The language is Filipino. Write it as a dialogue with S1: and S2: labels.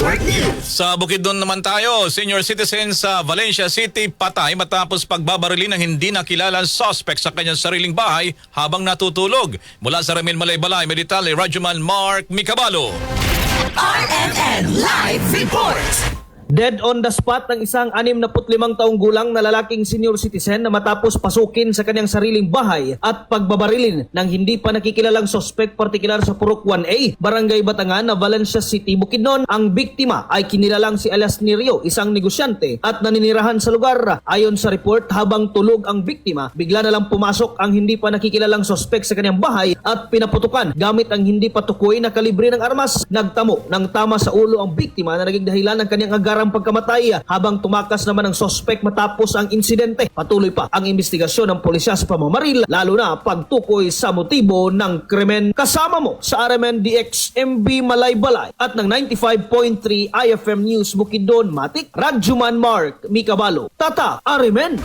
S1: Network News.
S2: Sa Bukidnon naman tayo, senior citizen sa Valencia City patay matapos pagbabarili ng hindi nakilalang suspect sa kanyang sariling bahay habang natutulog. Mula sa Ramil Malaybalay, Meditali, Rajuman Mark Mikabalo.
S1: RMN Live Report.
S3: Dead on the spot ang isang 65 taong gulang na lalaking senior citizen na matapos pasukin sa kanyang sariling bahay at pagbabarilin ng hindi pa nakikilalang sospek partikular sa Purok 1A, Barangay Batangan na Valencia City, Bukidnon. Ang biktima ay kinilalang si Alias Nirio, isang negosyante at naninirahan sa lugar. Ayon sa report, habang tulog ang biktima, bigla na lang pumasok ang hindi pa nakikilalang sospek sa kanyang bahay at pinaputukan gamit ang hindi pa tukoy na kalibre ng armas. Nagtamo ng tama sa ulo ang biktima na naging dahilan ng kanyang agarang pagkamatay habang tumakas naman ang sospek matapos ang insidente. Patuloy pa ang investigasyon ng pulisya sa pamamaril lalo na pagtukoy sa motibo ng krimen. Kasama mo sa RMN DX MB Malaybalay at ng 95.3 IFM News Bukidnon Matik, Radjuman Mark Mikabalo. Tata, RMN!